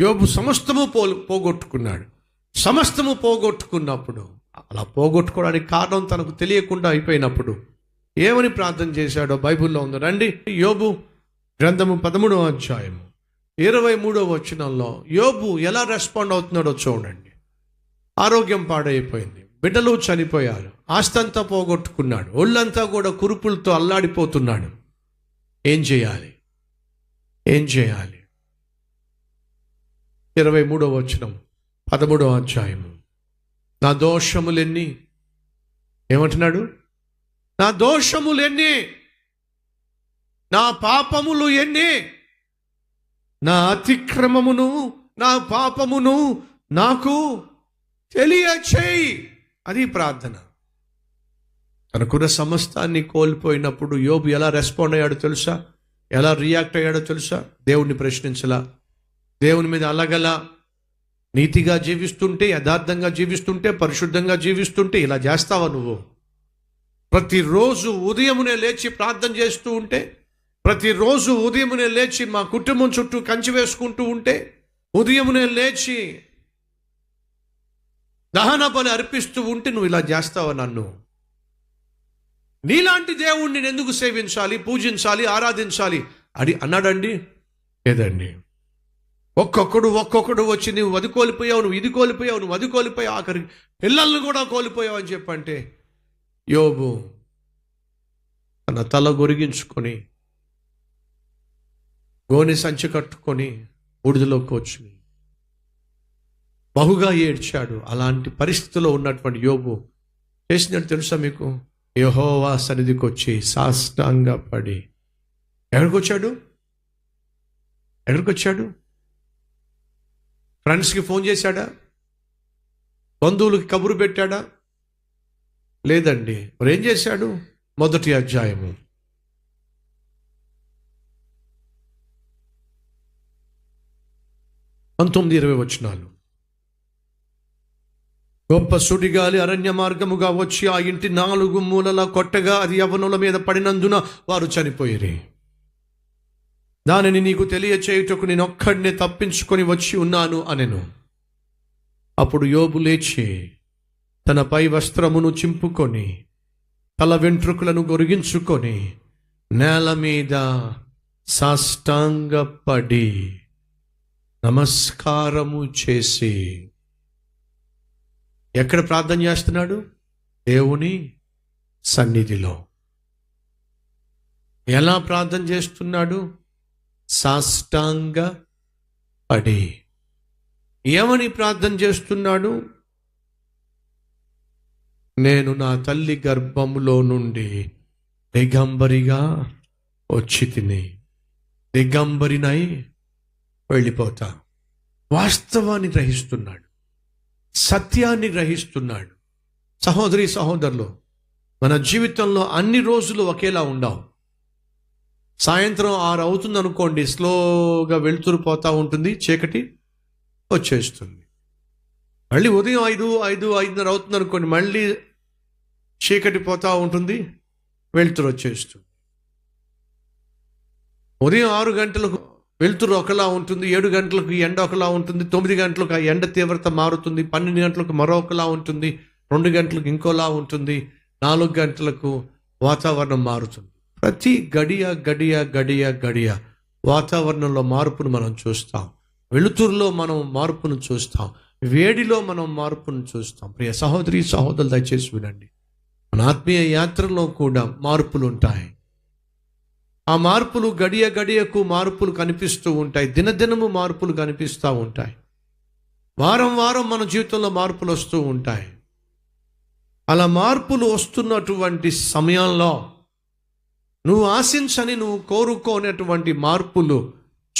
యోబు సమస్తము పో పోగొట్టుకున్నాడు. సమస్తము పోగొట్టుకున్నప్పుడు అలా పోగొట్టుకోవడానికి కారణం తనకు తెలియకుండా అయిపోయినప్పుడు ఏమని ప్రార్థన చేశాడో బైబిల్లో ఉంది. రండి యోబు గ్రంథము పదమూడవ అధ్యాయము ఇరవై మూడవ వచనంలో యోబు ఎలా రెస్పాండ్ అవుతున్నాడో చూడండి. ఆరోగ్యం పాడైపోయింది. బిడ్డలు చనిపోయారు. ఆస్తంతా పోగొట్టుకున్నాడు. ఒళ్ళంతా కూడా కురుపులతో అల్లాడిపోతున్నాడు. ఏం చేయాలి? ఏం చేయాలి? ఇరవై మూడవ వచనం పదమూడవ అధ్యాయము. నా దోషములెన్ని? ఏమంటున్నాడు? నా దోషములెన్ని? నా పాపములు ఎన్ని? నా అతిక్రమమును నా పాపమును నాకు తెలియచేయి. అది ప్రార్థన. తనకున్న సమస్తాన్ని కోల్పోయినప్పుడు యోబు ఎలా రెస్పాండ్ అయ్యాడో తెలుసా? ఎలా రియాక్ట్ అయ్యాడో తెలుసా? దేవుణ్ణి ప్రశ్నించలా. దేవుని మీద అలగల నీతిగా జీవిస్తుంటే యథార్థంగా జీవిస్తుంటే పరిశుద్ధంగా జీవిస్తుంటే ఇలా చేస్తావా నువ్వు? ప్రతిరోజు ఉదయమునే లేచి ప్రార్థన చేస్తూ ఉంటే ప్రతిరోజు ఉదయమునే లేచి మా కుటుంబం చుట్టూ కంచి వేసుకుంటూ ఉంటే ఉదయమునే లేచి దహన బలి అర్పిస్తూ ఉంటే నువ్వు ఇలా చేస్తావా నన్ను? నీలాంటి దేవుణ్ణి నేను ఎందుకు సేవించాలి పూజించాలి ఆరాధించాలి? అని అన్నాడండి. లేదండి ఒక్కొక్కడు ఒక్కొక్కడు వచ్చి నువ్వు అది కోల్పోయావు నువ్వు ఇది కోల్పోయావు నువ్వు అది కోల్పోయావు ఆఖరి పిల్లల్ని కూడా కోల్పోయావు అని చెప్పంటే యోబు తన తల గొరిగించుకొని గోని సంచి కట్టుకొని బూడిదలోకి వచ్చి బహుగా ఏడ్చాడు. అలాంటి పరిస్థితిలో ఉన్నటువంటి యోబు చేసినట్టు తెలుసా మీకు? యహోవా సన్నిధికి వచ్చి సాష్టాంగ పడి ఎక్కడికి వచ్చాడు? ఎక్కడికి వచ్చాడు? ఫ్రెండ్స్కి ఫోన్ చేశాడా? బంధువులకి కబురు పెట్టాడా? లేదండి. మరి ఏం చేశాడు? మొదటి అధ్యాయము. పంతొమ్మిది ఇరవై వచనాలు. గొప్ప సుడిగాలి అరణ్య మార్గముగా వచ్చి ఆ ఇంటి నాలుగు మూలల కొట్టగా అది యవనుల మీద పడినందున వారు చనిపోయారు. దానిని నీకు తెలియచేయుటకు నేను ఒక్కడినే తప్పించుకొని వచ్చి ఉన్నాను అనెను. అప్పుడు యోబు లేచి తన పై వస్త్రమును చింపుకొని తల వెంట్రుకలను గొరిగించుకొని నేల మీద సాష్టాంగపడి నమస్కారము చేసి ఎక్కడ ప్రార్థన చేస్తున్నాడు? దేవుని సన్నిధిలో. ఎలా ప్రార్థన చేస్తున్నాడు? సాష్టాంగ పడి. ఏమని ప్రార్థన చేస్తున్నాడు? నేను నా తల్లి గర్భములో నుండి దిగంబరిగా వచ్చి తిని దిగంబరినై వెళ్ళిపోతా. వాస్తవాన్ని గ్రహిస్తున్నాడు. సత్యాన్ని గ్రహిస్తున్నాడు. సహోదరి సహోదరులు మన జీవితంలో అన్ని రోజులు ఒకేలా ఉండవు. సాయంత్రం ఆరు అవుతుంది అనుకోండి స్లోగా వెళ్తురు పోతూ ఉంటుంది చీకటి వచ్చేస్తుంది. మళ్ళీ ఉదయం ఐదు ఐదు ఐదున్నర అవుతుంది అనుకోండి మళ్ళీ చీకటి పోతూ ఉంటుంది వెళ్తురు వచ్చేస్తుంది. ఉదయం ఆరు గంటలకు వెలుతురు ఒకలా ఉంటుంది ఏడు గంటలకు ఎండ ఒకలా ఉంటుంది తొమ్మిది గంటలకు ఆ ఎండ తీవ్రత మారుతుంది పన్నెండు గంటలకు మరొకలా ఉంటుంది రెండు గంటలకు ఇంకోలా ఉంటుంది నాలుగు గంటలకు వాతావరణం మారుతుంది. ప్రతి గడియ గడియ గడియ గడియ వాతావరణంలో మార్పును మనం చూస్తాం. వెలుతురులో మనం మార్పును చూస్తాం. వేడిలో మనం మార్పును చూస్తాం. ప్రియ సహోదరి సహోదరులు దయచేసి వినండి. మన ఆత్మీయ యాత్రలో కూడా మార్పులు ఉంటాయి. ఆ మార్పులు గడియ గడియకు మార్పులు కనిపిస్తూ ఉంటాయి. దినదినము మార్పులు కనిపిస్తూ ఉంటాయి. వారం వారం మన జీవితంలో మార్పులు వస్తూ ఉంటాయి. అలా మార్పులు వస్తున్నటువంటి సమయంలో నువ్వు ఆశించని నువ్వు కోరుకోనటువంటి మార్పులు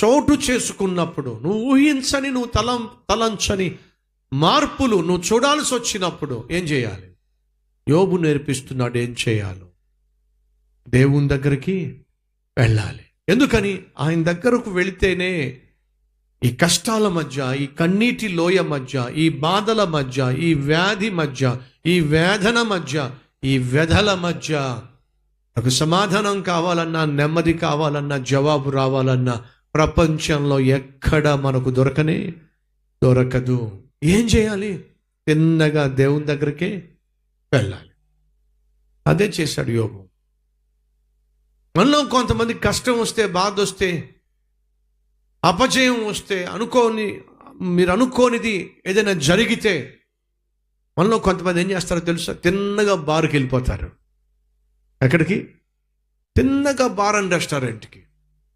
చోటు చేసుకున్నప్పుడు నువ్వు ఊహించని నువ్వు తలం తలంచని మార్పులు నువ్వు చూడాల్సి వచ్చినప్పుడు ఏం చేయాలి? యోబు నేర్పిస్తున్నాడు ఏం చేయాలో. దేవుని దగ్గరికి వెళ్ళాలి. ఎందుకని? ఆయన దగ్గరకు వెళితేనే ఈ కష్టాల మధ్య ఈ కన్నీటి లోయ మధ్య ఈ బాధల మధ్య ఈ వ్యాధి మధ్య ఈ వేదన మధ్య ఈ వ్యధల మధ్య నాకు సమాధానం కావాలన్నా నెమ్మది కావాలన్నా జవాబు రావాలన్నా ప్రపంచంలో ఎక్కడ మనకు దొరకని దొరకదు. ఏం చేయాలి? తిన్నగా దేవుని దగ్గరికి వెళ్ళాలి. అదే చేశాడు యోగం మనలో కొంతమంది కష్టం వస్తే బాధ వస్తే అపజయం వస్తే అనుకోని మీరు అనుకోనిది ఏదైనా జరిగితే మనలో కొంతమంది ఏం చేస్తారో తెలుసా? తిన్నగా బార్కి వెళ్ళిపోతారు ఎక్కడికి? తిన్నగా బార్ అండ్ రెస్టారెంట్కి.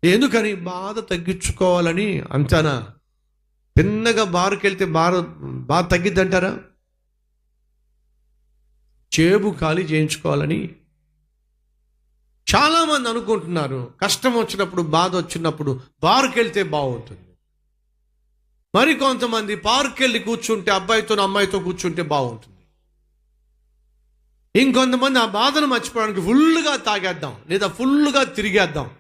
ఎందుకని? బాధ తగ్గించుకోవాలని అంతనా తిన్నగా బార్కి వెళ్తే బాధ బాధ తగ్గిద్దంటారా? చేబు ఖాళీ చేయించుకోవాలని చాలామంది అనుకుంటున్నారు. కష్టం వచ్చినప్పుడు బాధ వచ్చినప్పుడు బార్కి వెళ్తే బాగుంటుంది మరి కొంతమంది పార్క్ వెళ్ళి కూర్చుంటే అబ్బాయితో అమ్మాయితో కూర్చుంటే బాగుంటుంది ఇంకొంతమంది ఆ బాధను మర్చిపోవడానికి ఫుల్గా తాగేద్దాం లేదా ఫుల్గా తిరిగేద్దాం.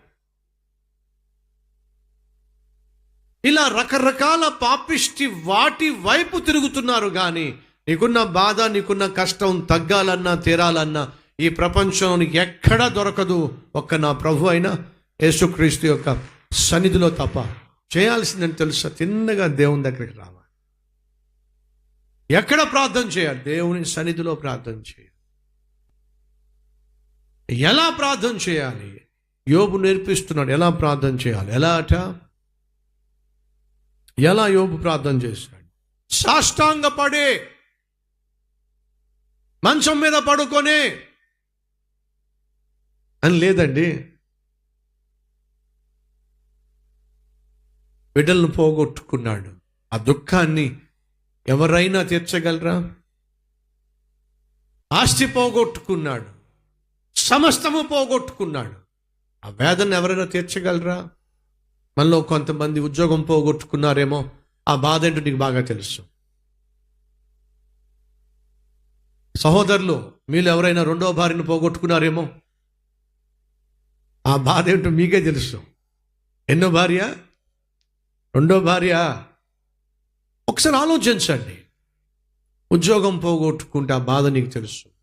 ఇలా రకరకాల పాపిష్టి వాటి వైపు తిరుగుతున్నారు కానీ నీకున్న బాధ నీకున్న కష్టం తగ్గాలన్నా తీరాలన్నా ఈ ప్రపంచంలోనికి ఎక్కడా దొరకదు ఒక్క నా ప్రభు అయిన యేసుక్రీస్తు యొక్క సన్నిధిలో తప్ప. చేయాల్సిందని తెలుసా? తిన్నగా దేవుని దగ్గరికి రావాలి. ఎక్కడ ప్రార్థన చేయాలి? దేవుని సన్నిధిలో ప్రార్థన చేయాలి. ఎలా ప్రార్థన చేయాలి? యోబు నేర్పిస్తున్నాడు ఎలా ప్రార్థన చేయాలి? ఎలా అట? ఎలా యోబు ప్రార్థన చేశాడు సాష్టాంగ పడే మంచం మీద పడుకొని. అని లేదండి. బిడ్డలను పోగొట్టుకున్నాడు. ఆ దుఃఖాన్ని ఎవరైనా తీర్చగలరా? ఆస్తి పోగొట్టుకున్నాడు. సమస్తము పోగొట్టుకున్నాడు. ఆ వేదన ఎవరైనా తీర్చగలరా? మనలో కొంతమంది ఉద్యోగం పోగొట్టుకున్నారేమో ఆ బాధ ఏంటో నీకు బాగా తెలుసు. సహోదరులు మీరు ఎవరైనా రెండో భార్యను పోగొట్టుకున్నారేమో ఆ బాధ ఏంటో మీకే తెలుసు. ఎన్నో భార్య? రెండో భార్య? ఒకసారి ఆలోచించండి. ఉద్యోగం పోగొట్టుకుంటే ఆ బాధ నీకు తెలుసు.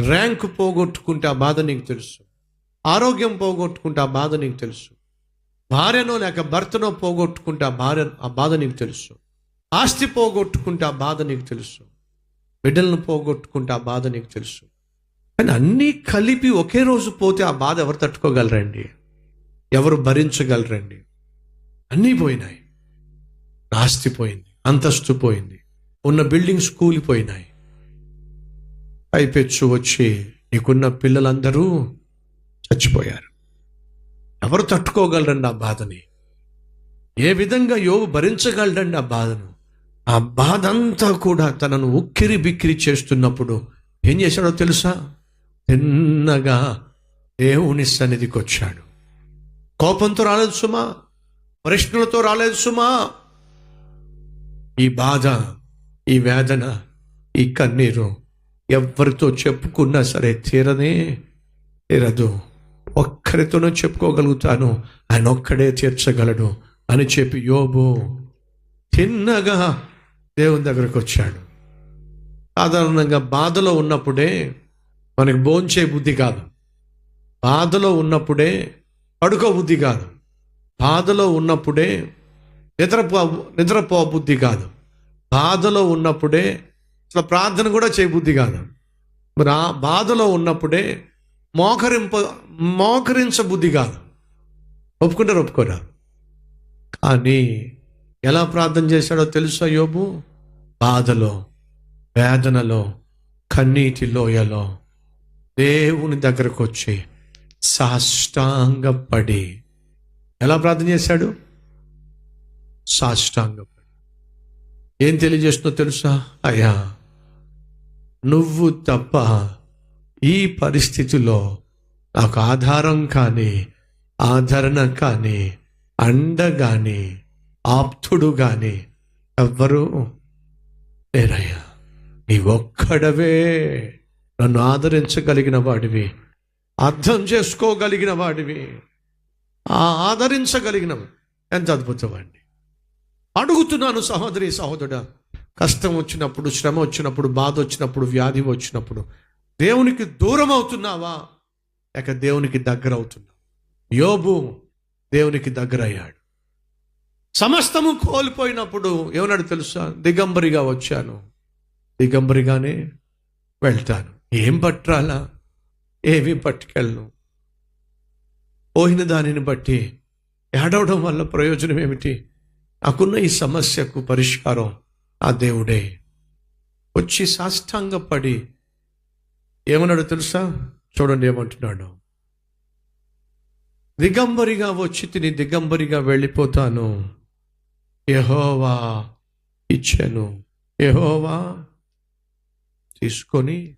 ర్యాంక్ పోగొట్టుకుంటే ఆ బాధ నీకు తెలుసు. ఆరోగ్యం పోగొట్టుకుంటే ఆ బాధ నీకు తెలుసు. భార్యనో లేక భర్తనో పోగొట్టుకుంటే ఆ భార్య ఆ బాధ నీకు తెలుసు. ఆస్తి పోగొట్టుకుంటే ఆ బాధ నీకు తెలుసు. బిడ్డలను పోగొట్టుకుంటే ఆ బాధ నీకు తెలుసు. కానీ అన్నీ కలిపి ఒకే రోజు పోతే ఆ బాధ ఎవరు తట్టుకోగలరండి? ఎవరు భరించగలరండి? అన్నీ పోయినాయి. ఆస్తి పోయింది అంతస్తు పోయింది. ఉన్న బిల్డింగ్స్ కూలిపోయినాయి. పైపెచ్చు వచ్చి నీకున్న పిల్లలందరూ చచ్చిపోయారు. ఎవరు తట్టుకోగలరండి ఆ బాధని? ఏ విధంగా యోగు భరించగలడండి ఆ బాధను? ఆ బాధ అంతా కూడా తనను ఉక్కిరి బిక్కిరి చేస్తున్నప్పుడు ఏం చేశాడో తెలుసా? తిన్నగా దేవుని సన్నిధికి వచ్చాడు కోపంతో రాలేదు సుమా. ప్రశ్నలతో రాలేదు సుమా. ఈ బాధ ఈ వేదన ఈ కన్నీరు ఎవరితో చెప్పుకున్నా సరే తీరనే తీరదు. ఒక్కరితోనూ చెప్పుకోగలుగుతాను. ఆయన ఒక్కడే తీర్చగలడు అని చెప్పి యోబు తిన్నగా దేవుని దగ్గరకు వచ్చాడు. సాధారణంగా బాధలో ఉన్నప్పుడే మనకి భోంచే బుద్ధి కాదు. బాధలో ఉన్నప్పుడే పడుకో బుద్ధి కాదు. బాధలో ఉన్నప్పుడే నిద్రపో నిద్రపో బుద్ధి కాదు. బాధలో ఉన్నప్పుడే అసలు ప్రార్థన కూడా చేయ బుద్ధి కాదు. మరి ఆ బాధలో ఉన్నప్పుడే మోకరింప మోకరించబుద్ధి కాదు. ఒప్పుకుంటారు ఒప్పుకోరా? కానీ ఎలా ప్రార్థన చేశాడో తెలుసా యోబు? బాధలో వేదనలో కన్నీటి లోయలో దేవుని దగ్గరకు వచ్చి సాష్టాంగపడి. ఎలా ప్రార్థన చేశాడు? సాష్టాంగపడి. ఏం తెలియజేస్తుందో తెలుసా? అయ్యా నువ్వు తప్ప ఈ పరిస్థితిలో నాకు ఆధారం కానీ ఆదరణ కానీ అండ కానీ ఆప్తుడు కానీ ఎవ్వరూ లేరయ్యా. నీ ఒక్కడవే నన్ను ఆదరించగలిగిన వాడివి అర్థం చేసుకోగలిగిన వాడివి ఆదరించగలిగిన ఎంత అద్భుతమండి. అడుగుతున్నాను సహోదరి సహోదరుడా కష్టం వచ్చినప్పుడు శ్రమ వచ్చినప్పుడు బాధ వచ్చినప్పుడు వ్యాధి వచ్చినప్పుడు దేవునికి దూరం అవుతున్నావా? లేక దేవునికి దగ్గర అవుతున్నావా? యోబు దేవునికి దగ్గర అయ్యాడు సమస్తము కోల్పోయినప్పుడు ఏమన్నాడు తెలుసా? దిగంబరిగా వచ్చాను. దిగంబరిగానే వెళ్తాను. ఏం పట్టాలా ఏమీ పట్టుకెళ్ళను. పోయిన దానిని బట్టి ఏడవడం వల్ల ప్రయోజనం ఏమిటి? నాకున్న ఈ సమస్యకు పరిష్కారం ఆ దేవుడే వచ్చి సాష్టాంగపడి ఏమన్నాడు తెలుసా? చూడండి ఏమంటున్నాడు. దిగంబరిగా వచ్చి తిని దిగంబరిగా వెళ్ళిపోతాను. యహోవా ఇచ్చాను. యహోవా తీసుకొని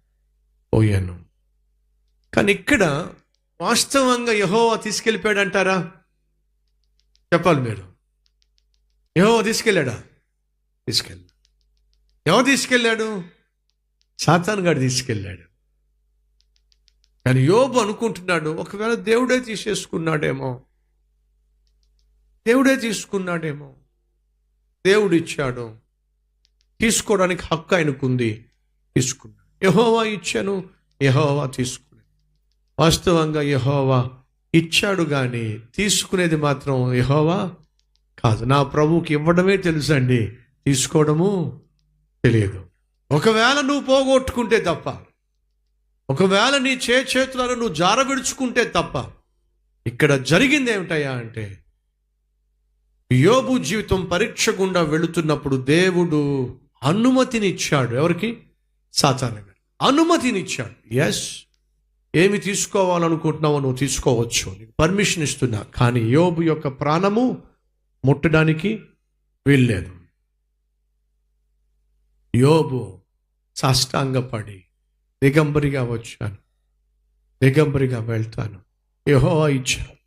పోయాను. కానీ ఇక్కడ వాస్తవంగా యహోవా తీసుకెళ్ళిపోయాడు అంటారా చెప్పాలి మీరు. యహోవా తీసుకెళ్ళాడా? తీసుకెళ్ళి ఎవరు తీసుకెళ్ళాడు? సాతాన్ గారు తీసుకెళ్ళాడు. కానీ యోబు అనుకుంటున్నాడు ఒకవేళ దేవుడే తీసేసుకున్నాడేమో. దేవుడే తీసుకున్నాడేమో. దేవుడు ఇచ్చాడు తీసుకోవడానికి హక్కు ఆయనకుంది. తీసుకున్నాడు. యహోవా ఇచ్చాను యహోవా తీసుకున్నాడు. వాస్తవంగా యహోవా ఇచ్చాడు కానీ తీసుకునేది మాత్రం యహోవా కాదు. నా ప్రభువుకి ఇవ్వడమే తెలుసండి. తీసుకోవడము తెలియదు ఒకవేళ నువ్వు పోగొట్టుకుంటే తప్ప ఒకవేళ నీ చే చేతులను నువ్వు జారవిడుచుకుంటే తప్ప ఇక్కడ జరిగింది ఏమిటయ్యా అంటే యోబు జీవితం పరీక్ష గుండా వెళుతున్నప్పుడు దేవుడు అనుమతిని ఇచ్చాడు ఎవరికి సాతానగా అనుమతినిచ్చాడు. అనుమతిని ఇచ్చాడు ఎస్ ఏమి తీసుకోవాలనుకుంటున్నావో నువ్వు తీసుకోవచ్చు. నీకు పర్మిషన్ ఇస్తున్నా. కానీ యోబు యొక్క ప్రాణము ముట్టడానికి వీల్లేదు. యోబు సాష్టాంగపడి దిగంబరిగా వచ్చాను. దిగంబరిగా వెళ్తాను. యహోవా ఇచ్చాను.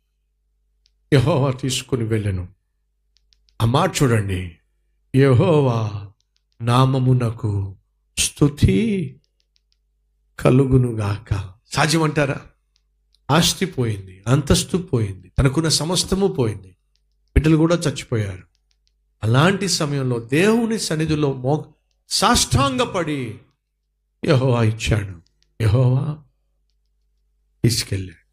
యహోవా తీసుకుని వెళ్ళను. అమ్మా చూడండి. యహోవా నామమునకు స్థుతి కలుగునుగాక సాధ్యమంటారా? ఆస్తి పోయింది అంతస్తు పోయింది తనకున్న సమస్తము పోయింది. బిడ్డలు కూడా చచ్చిపోయారు. అలాంటి సమయంలో దేవుని సన్నిధిలో మో సాష్టాంగపడి యహోవా ఇచ్చాడు. యహోవా తీసుకెళ్ళాడు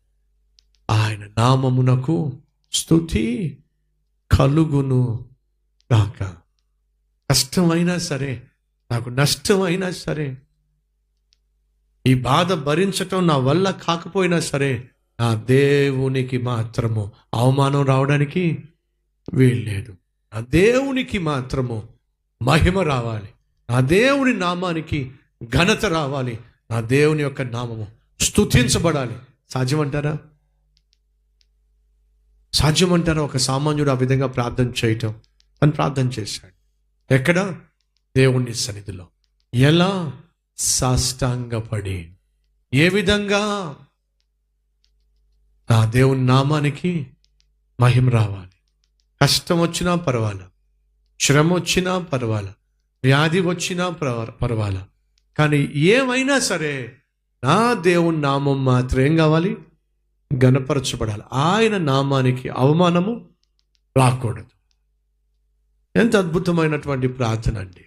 ఆయన నామమునకు స్థుతి కలుగును గాక. కష్టమైనా సరే నాకు నష్టమైనా సరే ఈ బాధ భరించటం నా వల్ల కాకపోయినా సరే నా దేవునికి మాత్రము అవమానం రావడానికి వీల్లేదు. నా దేవునికి మాత్రము మహిమ రావాలి. నా దేవుని నామానికి ఘనత రావాలి. నా దేవుని యొక్క నామము స్తుతించబడాలి. సాధ్యమంటారా? సాధ్యమంటారా? ఒక సామాన్యుడు ఆ విధంగా ప్రార్థన చేయటం? అని ప్రార్థన చేశాడు. ఎక్కడ? దేవుని సన్నిధిలో. ఎలా? సాష్టాంగపడి. ఏ విధంగా? నా దేవుని నామానికి మహిమ రావాలి. కష్టం వచ్చినా పర్వాలా? శ్రమ వచ్చినా పర్వాలా? వ్యాధి వచ్చినా పర్వ- పర్వాలా. కానీ ఏమైనా సరే నా దేవుని నామం మాత్రం ఏం కావాలి? గణపరచబడాలి. ఆయన నామానికి అవమానము రాకూడదు. ఎంత అద్భుతమైనటువంటి ప్రార్థన అండి.